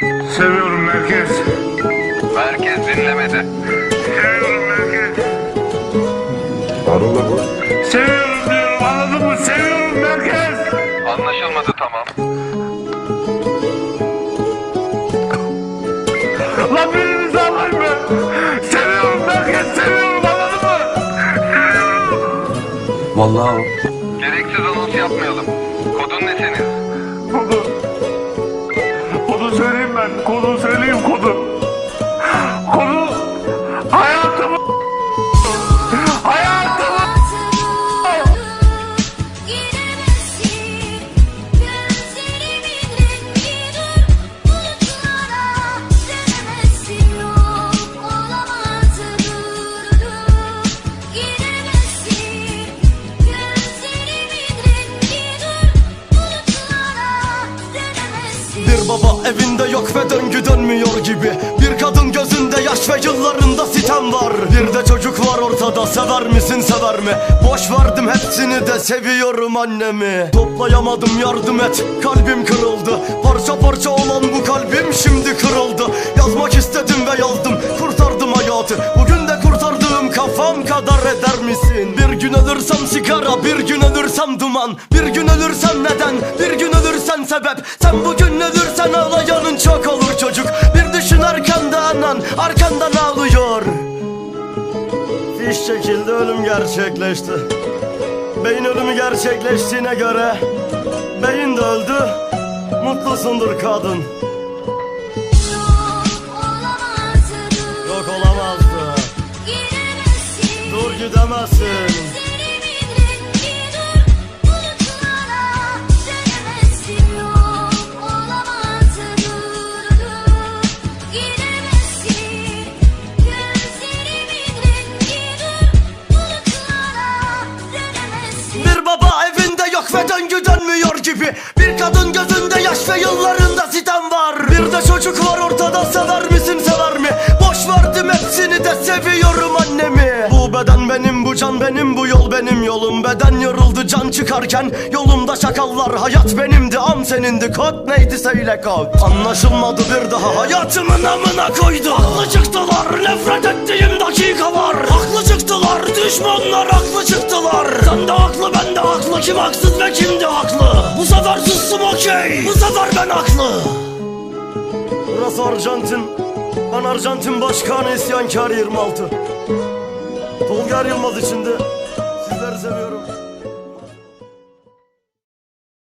Seviyorum merkez. Merkez dinlemede. Seviyorum merkez. Arula bu. Seviyorum diyorum anladın mı? Seviyorum merkez. Anlaşılmadı tamam. Lan birinizi alayım ben. Seviyorum merkez. Seviyorum anladın mı? Vallahi Gereksiz anons yapmayalım. Kodun ne senin? Kodu. 行動する理 Baba evinde yok ve döngü dönmüyor gibi. Bir kadın gözünde yaş ve yıllarında sitem var. Bir de çocuk var ortada sever misin sever mi? Boş verdim hepsini de seviyorum annemi. Toplayamadım yardım et kalbim kırıldı. Parça parça olan bu kalbim şimdi kırıldı. Yazmak istedim ve yazdım kurtardım hayatı. Bugün de kurtardığım kafam kadar eder misin? Bir gün ölürsem sigara bir gün ölürsem duman. Bir gün ölürsem neden bir gün ölürsen sebep. Sen bugün arkandan ağlıyor. Fiş çekildi ölüm gerçekleşti. Beyin ölümü gerçekleştiğine göre Beyin de öldü Mutlusundur kadın. Yok olamaz Yok olamazdı. Dur gidemezsin gibi Bir kadın gözünde yaş ve yıllarında sitem var. Bir de çocuk var ortada sever misin sever mi? Boş verdim hepsini de seviyorum annemi. Bu beden benim bu can benim bu yol benim. Yolum Beden yoruldu can çıkarken yolumda şakallar Hayat benimdi am senindi. Kod neydi söyle kod. Anlaşılmadı bir daha hayatımın amına koydu. Haklı çıktılar nefret ettiğim düşmanlar haklı çıktılar. Sen de haklı ben de haklı. Kim haksız ve kimdi haklı? Bu sefer sustum okey. Bu sefer ben haklı. Burası Arjantin. Ben Arjantin Başkanı isyankar 26 Tolga Yılmaz içinde. Sizleri seviyorum